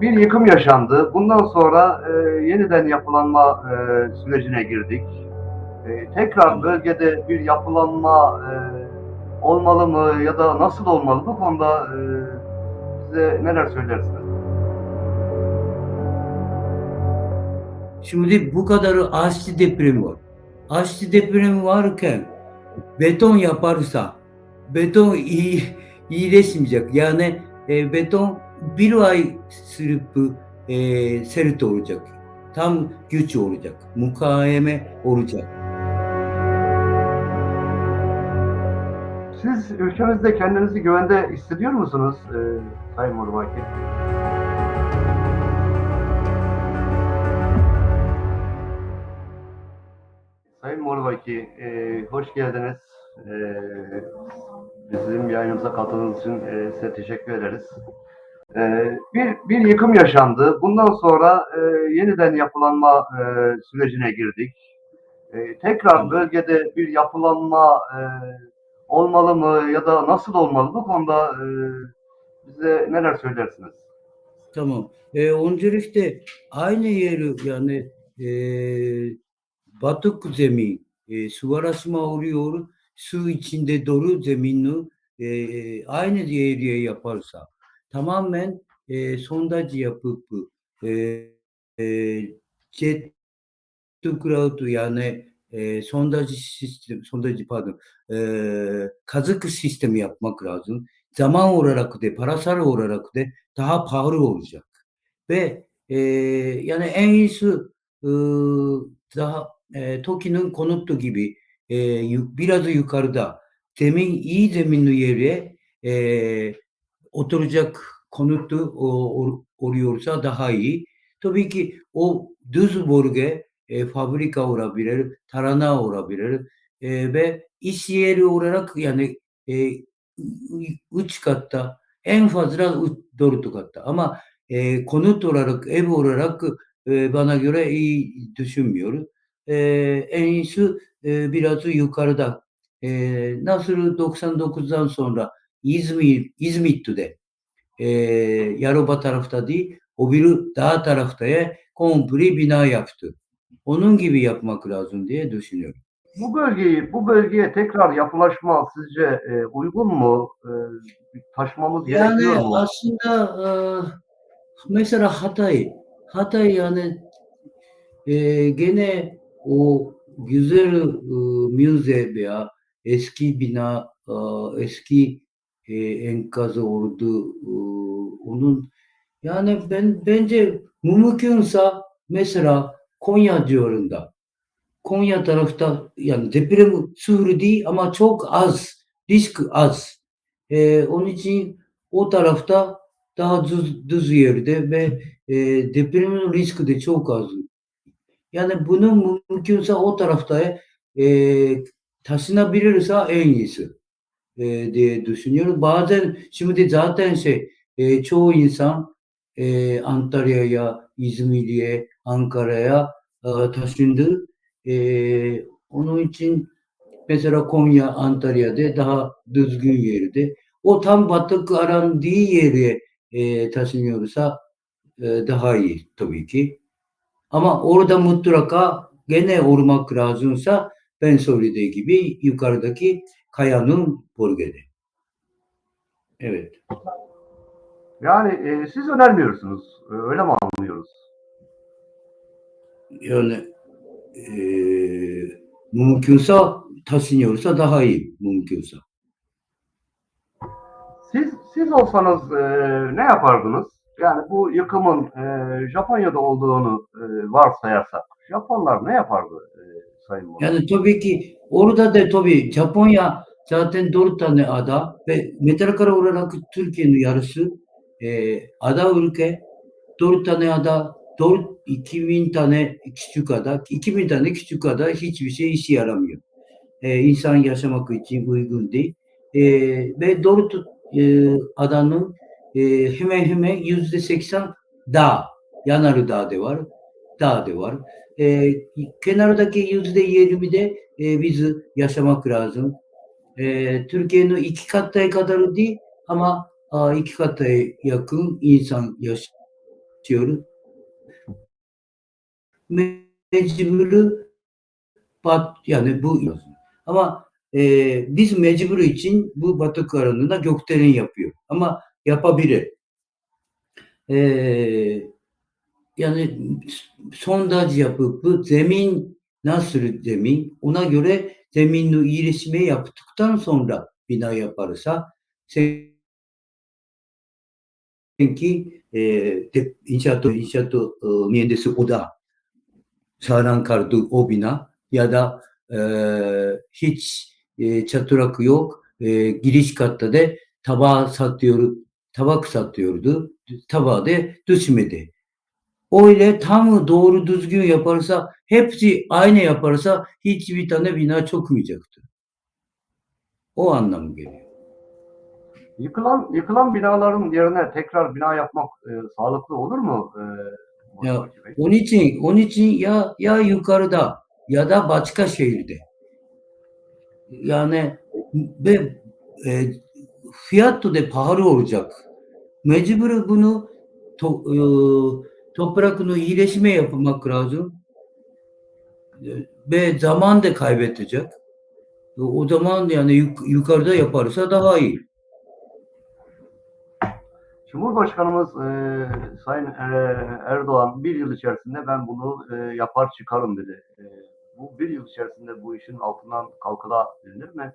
bir yıkım yaşandı. Bundan sonra e, yeniden yapılanma e, sürecine girdik. E, tekrar bölgede bir yapılanma e, olmalı mı ya da nasıl olmalı bu konuda e, size neler söylersiniz? Şimdi bu kadar Asli depremi var. Asli depremi varken beton yaparsa beton iyi iyileşmeyecek. Yani e, beton bir ay sürüp e, sert olacak. Tam güç olacak. Mukayeme olacak. Siz ülkemizde kendinizi güvende hissediyor musunuz e, Sayın Morbaki? Sayın Morbaki, e, hoş geldiniz. E, bizim yayınımıza katıldığınız için e, size teşekkür ederiz. E, bir, bir yıkım yaşandı. Bundan sonra e, yeniden yapılanma e, sürecine girdik. E, tekrar bölgede bir yapılanma e, olmalı mı ya da nasıl olmalı bu konuda e, bize neler söylersiniz? Tamam. E, öncelikle aynı yeri yani e, batık zemin e, suvarasma oluyor. Su içinde dolu zeminini e, aynı yere yaparsa tamamen e, sondaj yapıp e, e, jet to ground yani e, sondaj sistem, sondaj pardon, e, kazık sistemi yapmak lazım. Zaman olarak da, parasal olarak da daha pahalı olacak. Ve e, yani en iyisi e, daha e, TOKİ'nin konutu gibi e, biraz yukarıda zemin iyi zeminli yere e, oturacak konutu o, oluyorsa daha iyi. Tabii ki o düz bölge e, fabrika olabilir, tarana olabilir e, ve iş yeri olarak yani e, üç katta en fazla üç, dört katta ama e, konut olarak ev olarak e, bana göre iyi düşünmüyorum. E, en iyisi e, biraz yukarıda. E, nasıl 99'dan sonra İzmir, İzmit'te e, Yaroba tarafta değil, o biri dağ tarafta ya komple bina yaptı. Onun gibi yapmak lazım diye düşünüyorum. Bu bölgeyi, bu bölgeye tekrar yapılaşma sizce e, uygun mu? E, taşımamız Yani gerekiyor mu? aslında e, mesela Hatay, Hatay yani e, gene o güzel e, müze veya eski bina, e, eski e, enkazı oldu. e, onun yani ben bence mümkünse mesela Konya civarında Konya tarafta yani deprem sıfır değil ama çok az, risk az. Ee, onun için o tarafta daha düz, düz yerde ve e, depremin riski de çok az. Yani bunun mümkünse o tarafta e, taşınabilirse en iyisi e, diye düşünüyorum. Bazen şimdi zaten şey e, çoğu insan e, Antalya'ya, İzmir'e, Ankara'ya e, taşındı. E, onun için mesela Konya, Antalya'da daha düzgün yerde. O tam batık arandığı yere e, taşınıyorsa e, daha iyi tabii ki. Ama orada mutlaka gene olmak lazımsa ben söylediği gibi yukarıdaki kayanın bölgede. Evet. Yani e, siz önermiyorsunuz. E, Öyle mi anlıyoruz? Yani eee mümkünse taşınıyorsa daha iyi mümkünse. Siz siz olsanız e, ne yapardınız? Yani bu yıkımın e, Japonya'da olduğunu e, varsayarsak, Japonlar ne yapardı e, Sayın Morbaki? Yani tabii ki orada da tabii Japonya zaten dört tane ada ve metrekare olarak Türkiye'nin yarısı eee ada ülke dört tane ada dört 2000 tane küçük ada 2000 tane küçük ada hiçbir şey işe yaramıyor. Eee, insan yaşamak için uygun değil. Eee, ve dört eee, adanın eee, hemen hemen yüzde seksen dağ. Yanarı Dağı da var. Dağ da var. Eee, kenardaki yüzde yirmi de eee, biz yaşamak lazım. Eee, Türkiye'nin iki kataya kadar değil ama a, iki kataya yakın insan yaş diyoruz. Mecburi bat yani bu ama e, biz mecbur için bu batı karanlığında gökdelen yapıyor. Ama yapabilir. E, yani sondaj yapıp bu zemin nasıl zemin ona göre zeminle iyileşme yaptıktan sonra bina yaparsa sanki e, de, inşaatı inşaatı e, mühendisi oda sağlam kaldı o bina ya da e, hiç e, çatırak yok e, giriş katta da tabağı satıyor tabak satıyordu tabağı da düşmedi. Öyle tam doğru düzgün yaparsa hepsi aynı yaparsa hiçbir tane bina çökmeyecektir. O anlam geliyor. Yıkılan yıkılan binaların yerine tekrar bina yapmak e, sağlıklı olur mu? E, Ya? Onun için, onun için ya ya yukarıda ya da başka şehirde. Yani ve e, fiyatı da pahalı olacak. Mecbur bunu to, e, toprakını iyileşme yapmak lazım. E, Ve zaman da kaybedecek. E, O zaman yani yuk- yukarıda yaparsa daha iyi. Cumhurbaşkanımız e, Sayın e, Erdoğan bir yıl içerisinde ben bunu e, yapar çıkarım dedi. E, bu bir yıl içerisinde bu işin altından kalkılabilir mi?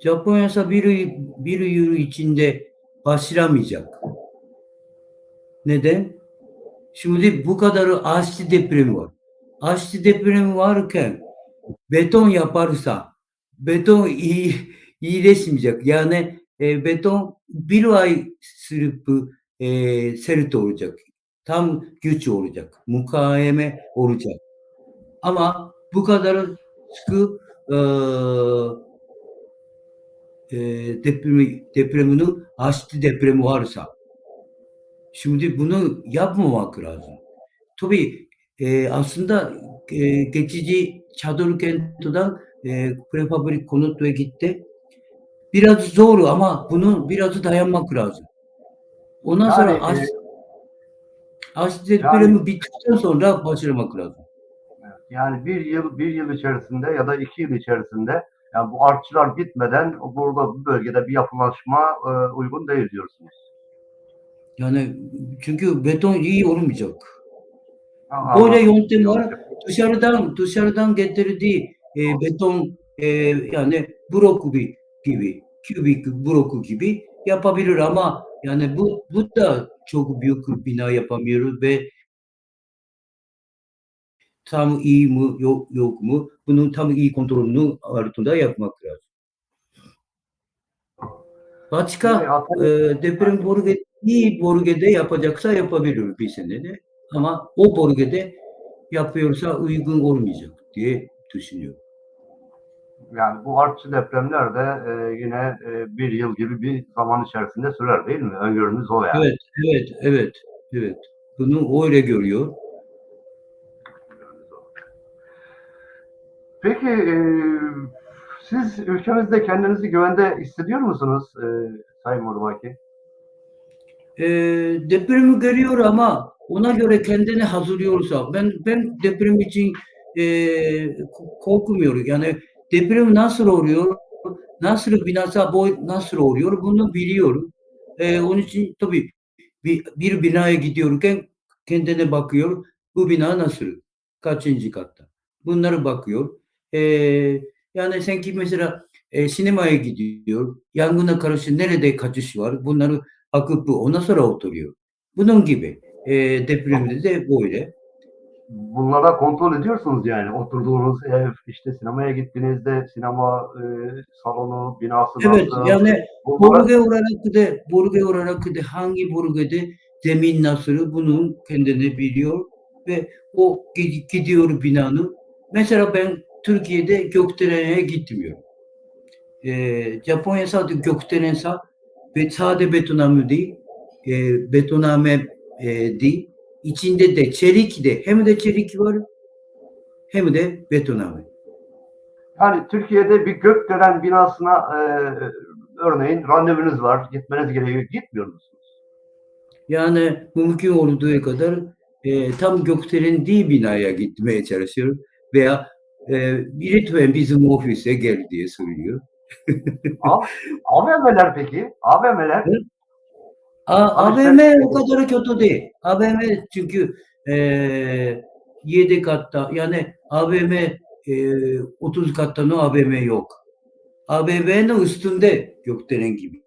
Japonya ise bir, bir yıl içinde başlamayacak. Neden? Şimdi bu kadar Aşti depremi var. Aşti depremi varken beton yaparsa beton iyi, iyileşmeyecek. Yani e, beton bir ay sürüp e, sert olacak. Tam güç olacak. Mukayeme olacak. Ama bu kadar sıkı e, e, depremi, depremini Aşti depremi varsa Şimdi bunu yapmamak lazım. Tabii e, aslında e, geçici çadır kentten e, prefabrik konutla gitti. Biraz zor ama bunu biraz dayanmak lazım. Ondan sonra Yani, as, e, as depremi bittikten sonra başlamak lazım. Yani bir yıl bir yıl içerisinde ya da iki yıl içerisinde yani bu artçılar bitmeden burada bu bölgede bir yapılaşma e, uygun değil diyorsunuz. Yani çünkü beton iyi olmayacak. Ha, Böyle yöntem var. Dışarıdan dışarıdan getirdiği e, beton e, yani blok gibi gibi kübik blok gibi yapabilir ama yani bu bu da çok büyük bir bina yapamıyoruz ve tam iyi mi yok yok mu bunun tam iyi kontrolünü altında yapmak lazım. Başka e, deprem bölge iyi bölgede yapacaksa yapabilir bir senede ama o bölgede yapıyorsa uygun olmayacak diye düşünüyorum. Yani bu artçı depremler de e, yine e, bir yıl gibi bir zaman içerisinde sürer değil mi? Öngörünüz o yani. Evet, evet, evet, evet. Bunu öyle görüyor. Peki e, siz ülkemizde kendinizi güvende hissediyor musunuz e, Sayın Murbaki? E, depremi görüyor ama ona göre kendini hazırlıyorsa ben ben deprem için e, korkmuyorum. Yani deprem nasıl oluyor? Nasıl binasa boy nasıl oluyor? Bunu biliyorum. E, onun için tabii bir, bir binaya gidiyorken kendine bakıyor. Bu bina nasıl? Kaçıncı katta? Bunları bakıyor. E, yani sanki mesela e, sinemaya gidiyor. Yangına karşı nerede kaçış var? Bunları bakıp ondan sonra oturuyor. Bunun gibi. E, depremde de böyle. Bunlara kontrol ediyorsunuz yani. Oturduğunuz ev, işte sinemaya gittiğinizde sinema e, salonu, binası Evet nasıl? yani Bunlara- bölge olarak da bölge olarak da hangi bölgede zemin nasıl bunun kendini biliyor ve o gid- gidiyor binanın. Mesela ben Türkiye'de gökdelene gitmiyorum. Ee, Japonya sadece gökdelense ve sade betonarme değil, e, betonarme e, değil. İçinde de çelik de hem de çelik var hem de betonarme. Yani Türkiye'de bir gökdelen binasına e, örneğin randevunuz var, gitmeniz gerekiyor. Gitmiyor musunuz? Yani mümkün olduğu kadar e, tam gökdelendiği binaya gitmeye çalışıyor veya e, lütfen bizim ofise gel diye söylüyor. AVM'ler peki? AVM'ler A- AVM o kadar kötü değil. AVM çünkü e, 7 katta yani AVM e, 30 kattan o AVM yok. AVM'nin üstünde gökdelen gibi.